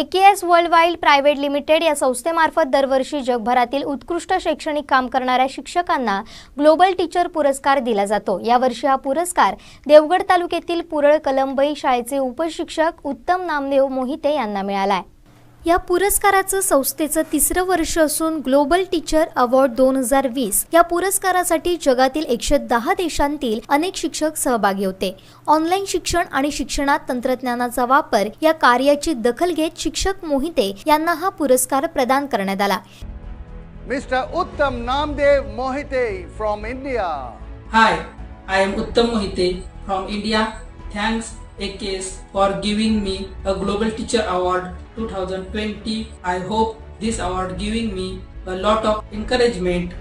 A K S world wild private limited या संस्थेमार्फत दरवर्षी जगभरातील उत्कृष्ट शैक्षणिक काम करणाऱ्या शिक्षकांना ग्लोबल टीचर पुरस्कार दिला जातो. यावर्षी हा पुरस्कार देवगड तालुक्यातील पुरळ कलंबई शाळेचे उपशिक्षक उत्तम नामदेव मोहिते यांना मिळालाय या पुरस्काराचं संस्थेचं तिसरं वर्ष असून ग्लोबल टीचर अवॉर्ड दोन हजार वीस या पुरस्कारासाठी जगातील एकशे दहा देशांतील अनेक शिक्षक सहभागी होते ऑनलाईन शिक्षण आणि शिक्षणात तंत्रज्ञानाचा वापर या कार्याची दखल घेत शिक्षक मोहिते यांना हा पुरस्कार प्रदान करण्यात आला Mr. Uttam Namdev Mohite from India. Hi, I am Uttam Mohite from India. Thanks AKS for giving me a Global Teacher Award 2020. I hope this award giving me a lot of encouragement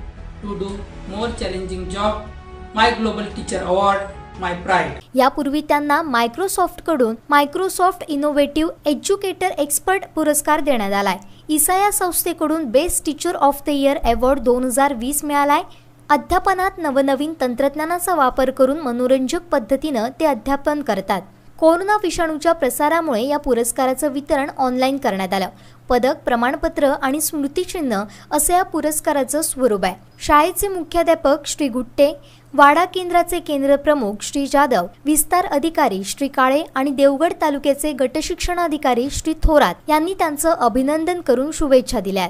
to do more challenging job. My Global Teacher Award, my pride. यापूर्वी त्यांना मायक्रोसॉफ्टकडून Microsoft innovative educator expert पुरस्कार देण्यात आलाय इसाया संस्थेकडून best teacher of the year award दोन हजार वीस मिळालाय अध्यापनात नवनवीन तंत्रज्ञानाचा वापर करून मनोरंजक पद्धतीनं ते अध्यापन करतात कोरोना विषाणूच्या प्रसारामुळे या पुरस्काराचं वितरण ऑनलाईन करण्यात आलं. पदक प्रमाणपत्र आणि स्मृतिचिन्ह असं या पुरस्काराचं स्वरूप आहे. शाळेचे मुख्याध्यापक श्री गुट्टे वाडा केंद्राचे केंद्र प्रमुख श्री जाधव विस्तार अधिकारी श्री काळे आणि देवगड तालुक्याचे गटशिक्षणाधिकारी श्री थोरात यांनी त्यांचं अभिनंदन करून शुभेच्छा दिल्या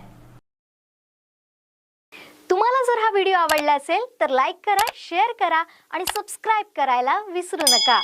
तुम्हाला जर हा व्हिडिओ आवडला असेल तर लाईक करा शेअर करा आणि सबस्क्राईब करायला विसरू नका.